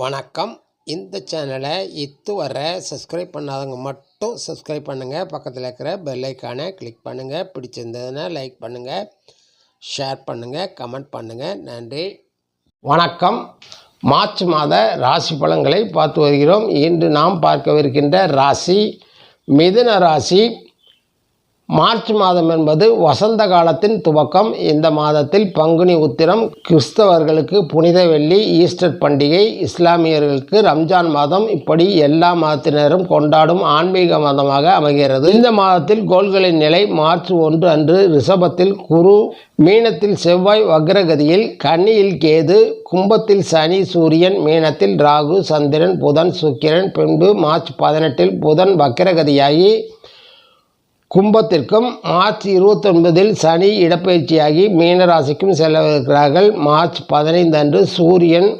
வணக்கம். இந்த சேனலை இதுவரை சப்ஸ்கிரைப் பண்ணாதவங்க மட்டும் சப்ஸ்கிரைப் பண்ணுங்கள் பக்கத்தில் இருக்கிற பெல்லைக்கானை கிளிக் பண்ணுங்கள் பிடிச்சிருந்ததுன்னா லைக் பண்ணுங்கள் ஷேர் பண்ணுங்கள் கமெண்ட் பண்ணுங்கள் நன்றி. வணக்கம். மார்ச் மாத ராசி பலன்களை பார்த்து வருகிறோம். இன்று நாம் பார்க்கவிருக்கின்ற ராசி மிதுன ராசி மார்ச் மாதம் என்பது வசந்த காலத்தின் துவக்கம். இந்த மாதத்தில் பங்குனி உத்திரம் கிறிஸ்தவர்களுக்கு புனித வெள்ளி ஈஸ்டர் பண்டிகை இஸ்லாமியர்களுக்கு ரம்ஜான் மாதம். இப்படி எல்லா மதத்தினரும் கொண்டாடும் ஆன்மீக மாதமாக அமைகிறது. இந்த மாதத்தில் கோள்களின் நிலை மார்ச் ஒன்று அன்று ரிஷபத்தில் குரு மீனத்தில் செவ்வாய் வக்ரகதியில் கன்னியில் கேது கும்பத்தில் சனி சூரியன் மீனத்தில் ராகு சந்திரன் புதன் சுக்கிரன் பின்பு மார்ச் பதினெட்டில் புதன் வக்ரகதியாகி கும்பத்திற்கும் மார்ச் இருபத்தொன்பதில் சனி இடப்பெயர்ச்சியாகி மீனராசிக்கும் செல்லவிருக்கிறார்கள். மார்ச் பதினைந்து அன்று சூரியன்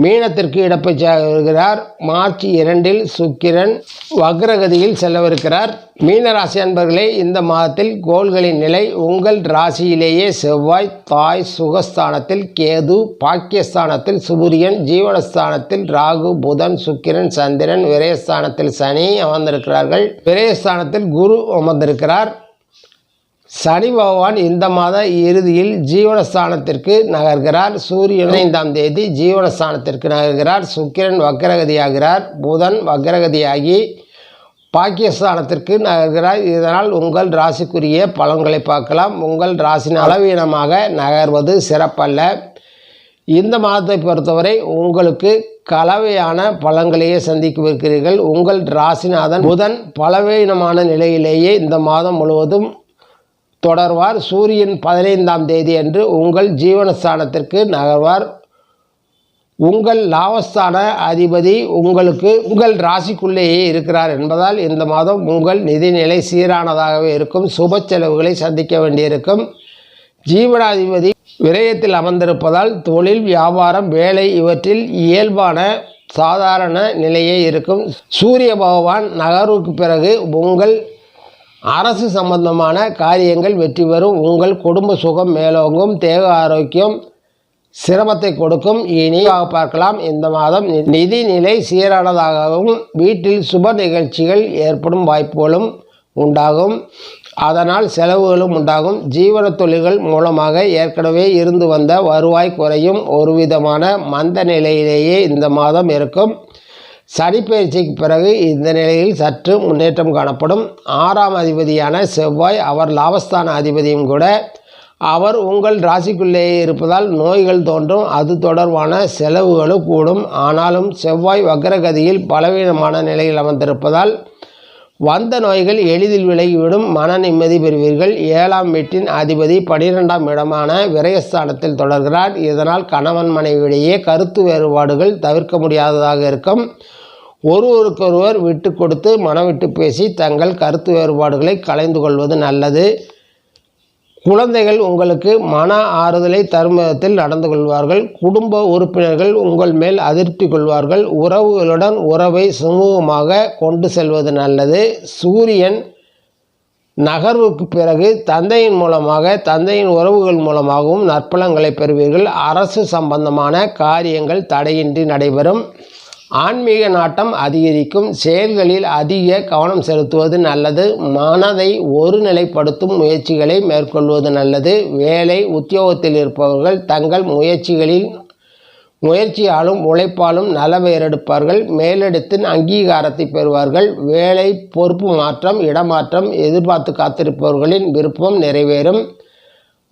மீனத்திற்கு இடப்பெயர்ச்சியாக வருகிறார் மார்ச் இரண்டில் சுக்கிரன் வக்ரகதியில் செல்லவிருக்கிறார். மீனராசி அன்பர்களே இந்த மாதத்தில் கோள்களின் நிலை உங்கள் ராசியிலேயே செவ்வாய் தாய் சுகஸ்தானத்தில் கேது பாக்கியஸ்தானத்தில் சூரியன் ஜீவனஸ்தானத்தில் ராகு புதன் சுக்கிரன் சந்திரன் விரயஸ்தானத்தில் சனி அமர்ந்திருக்கிறார்கள். விரயஸ்தானத்தில் குரு அமர்ந்திருக்கிறார். சனி பகவான் இந்த மாத இறுதியில் ஜீவனஸ்தானத்திற்கு நகர்கிறார். சூரியன் ஐந்தாம் தேதி ஜீவனஸ்தானத்திற்கு நகர்கிறார். சுக்கிரன் வக்ரகதியாகிறார். புதன் வக்ரகதியாகி பாக்கியஸ்தானத்திற்கு நகர்கிறார். இதனால் உங்கள் ராசிக்குரிய பலன்களை பார்க்கலாம். உங்கள் ராசின் அளவீனமாக நகர்வது சிறப்பல்ல. இந்த மாதத்தை பொறுத்தவரை உங்களுக்கு கலவையான பலன்களையே சந்திக்கவிருக்கிறீர்கள். உங்கள் ராசிநாதன் புதன் பலவீனமான நிலையிலேயே இந்த மாதம் முழுவதும் தொடர்வார் சூரியன் பதினைந்தாம் தேதி அன்று உங்கள் ஜீவனஸ்தானத்திற்கு நகர்வார். உங்கள் லாபஸ்தான அதிபதி உங்களுக்கு உங்கள் ராசிக்குள்ளேயே இருக்கிறார் என்பதால் இந்த மாதம் உங்கள் நிதிநிலை சீரானதாகவே இருக்கும். சுப செலவுகளை சந்திக்க வேண்டியிருக்கும். ஜீவனாதிபதி விரயத்தில் அமர்ந்திருப்பதால் தொழில் வியாபாரம் வேலை இவற்றில் இயல்பான சாதாரண நிலையே இருக்கும். சூரிய பகவான் நகர்வுக்கு பிறகு உங்கள் அரசு சம்பந்தமான காரியங்கள் வெற்றி பெறும். உங்கள் குடும்ப சுகம் மேலோங்கும். தேக ஆரோக்கியம் சிரமத்தை கொடுக்கும். இனியாக பார்க்கலாம். இந்த மாதம் நிதி நிலை சீரானதாகவும் வீட்டில் சுப நிகழ்ச்சிகள் ஏற்படும் வாய்ப்புகளும் உண்டாகும். அதனால் செலவுகளும் உண்டாகும். ஜீவன தொழில்கள் மூலமாக ஏற்கனவே இருந்து வந்த வருவாய் குறையும். ஒரு விதமான மந்த நிலையிலேயே இந்த மாதம் இருக்கும். சனிப்பயிற்சிக்கு பிறகு இந்த நிலையில் சற்று முன்னேற்றம் காணப்படும். ஆறாம் அதிபதியான செவ்வாய் அவர் லாபஸ்தான அதிபதியும் கூட. அவர் உங்கள் ராசிக்குள்ளேயே இருப்பதால் நோய்கள் தோன்றும். அது தொடர்பான செலவுகளும் கூடும். ஆனாலும் செவ்வாய் வக்ரகதியில் பலவீனமான நிலையில் அமர்ந்திருப்பதால் வந்த நோய்கள் எளிதில் விலகிவிடும். மன நிம்மதி பெறுவீர்கள். ஏழாம் வீட்டின் அதிபதி பனிரெண்டாம் இடமான விரயஸ்தானத்தில் தொடர்கிறார். இதனால் கணவன் மனைவியிடையே கருத்து வேறுபாடுகள் தவிர்க்க முடியாததாக இருக்கும். ஒருவருக்கொருவர் விட்டு கொடுத்து மனவிட்டு பேசி தங்கள் கருத்து வேறுபாடுகளை கலைந்து கொள்வது நல்லது. குழந்தைகள் உங்களுக்கு மன ஆறுதலை தரும் விதத்தில் நடந்து கொள்வார்கள். குடும்ப உறுப்பினர்கள் உங்கள் மேல் அதிருப்தி கொள்வார்கள். உறவுகளுடன் உறவை சுமூகமாக கொண்டு செல்வது நல்லது. சூரியன் நகர்வுக்கு பிறகு தந்தையின் மூலமாக தந்தையின் உறவுகள் மூலமாகவும் நற்பலங்களை பெறுவீர்கள். அரசு சம்பந்தமான காரியங்கள் தடையின்றி நடைபெறும். ஆன்மீக நாட்டம் அதிகரிக்கும். செயல்களில் அதிக கவனம் செலுத்துவது நல்லது. மனதை ஒருநிலைப்படுத்தும் முயற்சிகளை மேற்கொள்வது நல்லது. வேலை உத்தியோகத்தில் இருப்பவர்கள் தங்கள் முயற்சிகளில் முயற்சியாலும் உழைப்பாலும் நல பெயரெடுப்பார்கள் மேலிடத்தின் அங்கீகாரத்தை பெறுவார்கள். வேலை பொறுப்பு மாற்றம் இடமாற்றம் எதிர்பார்த்து காத்திருப்பவர்களின் விருப்பம் நிறைவேறும்.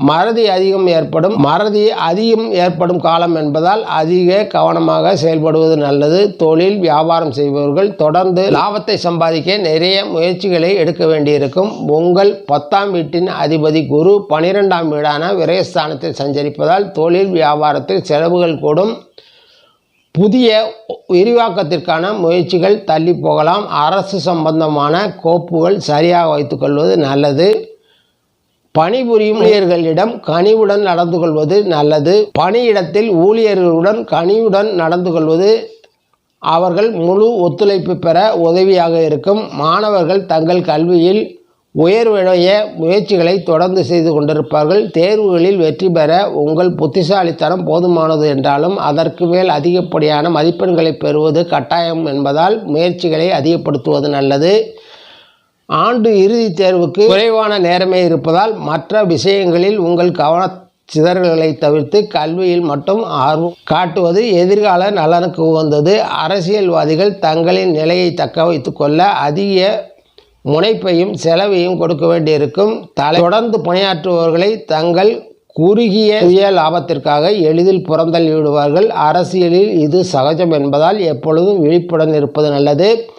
மறதி அதிகம் ஏற்படும். மறதி அதிகம் ஏற்படும் காலம் என்பதால் அதிக கவனமாக செயல்படுவது நல்லது. தொழில் வியாபாரம் செய்பவர்கள் தொடர்ந்து லாபத்தை சம்பாதிக்க நிறைய முயற்சிகளை எடுக்க வேண்டியிருக்கும். உங்கள் பத்தாம் வீட்டின் அதிபதி குரு பனிரெண்டாம் வீடான விரயஸ்தானத்தில் சஞ்சரிப்பதால் தொழில் வியாபாரத்தில் செலவுகள் கூடும். புதிய விரிவாக்கத்திற்கான முயற்சிகள் தள்ளி போகலாம். அரசு சம்பந்தமான கோப்புகள் சரியாக வைத்துக்கொள்வது நல்லது. பணிபுரியும் ஊழியர்களிடம் கனிவுடன் நடந்து கொள்வது நல்லது. பணியிடத்தில் ஊழியர்களுடன் கனிவுடன் நடந்து கொள்வது அவர்கள் முழு ஒத்துழைப்பு பெற உதவியாக இருக்கும். மாணவர்கள் தங்கள் கல்வியில் உயர்வடைய முயற்சிகளை தொடர்ந்து செய்து கொண்டிருப்பார்கள். தேர்வுகளில் வெற்றி பெற உங்கள் புத்திசாலித்தனம் போதுமானது என்றாலும் அதற்கு மேல் அதிகப்படியான மதிப்பெண்களை பெறுவது கட்டாயம் என்பதால் முயற்சிகளை அதிகப்படுத்துவது நல்லது. ஆண்டு இறுதித் தேர்வுக்கு குறைவான நேரமே இருப்பதால் மற்ற விஷயங்களில் உங்கள் கவன சிதறல்களை தவிர்த்து கல்வியில் மட்டும் ஆர்வம் காட்டுவது எதிர்கால நலனுக்கு உகந்தது. அரசியல்வாதிகள் தங்களின் நிலையை தக்க வைத்து கொள்ள அதிக முனைப்பையும் செலவையும் கொடுக்க வேண்டியிருக்கும். தலை தொடர்ந்து பணியாற்றுபவர்களை தங்கள் குறுகிய சுய லாபத்திற்காக எளிதில் புறந்தள்ளி விடுவார்கள் அரசியலில் இது சகஜம் என்பதால் எப்பொழுதும் விழிப்புடன் இருப்பது நல்லது.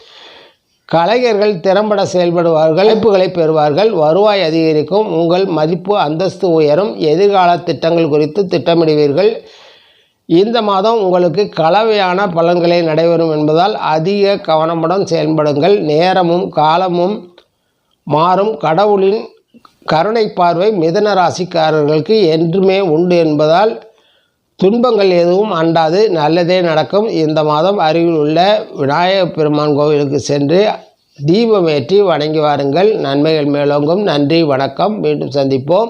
கலைஞர்கள் திறம்பட செயல்படுவார்கள் வாய்ப்புகளை பெறுவார்கள். வருவாய் அதிகரிக்கும். உங்கள் மதிப்பு அந்தஸ்து உயரும். எதிர்கால திட்டங்கள் குறித்து திட்டமிடுவீர்கள். இந்த மாதம் உங்களுக்கு கலவையான பலன்களை நடைபெறும் என்பதால் அதிக கவனமுடன் செயல்படுங்கள். நேரமும் காலமும் மாறும். கடவுளின் கருணை பார்வை மிதன ராசிக்காரர்களுக்கு என்றுமே உண்டு என்பதால் துன்பங்கள் எதுவும் அண்டாது நல்லதே நடக்கும். இந்த மாதம் அருகில் உள்ள விநாயகப் பெருமான் கோவிலுக்கு சென்று தீபமேற்றி வணங்கி வாருங்கள். நன்மைகள் மேலோங்கும். நன்றி வணக்கம். மீண்டும் சந்திப்போம்.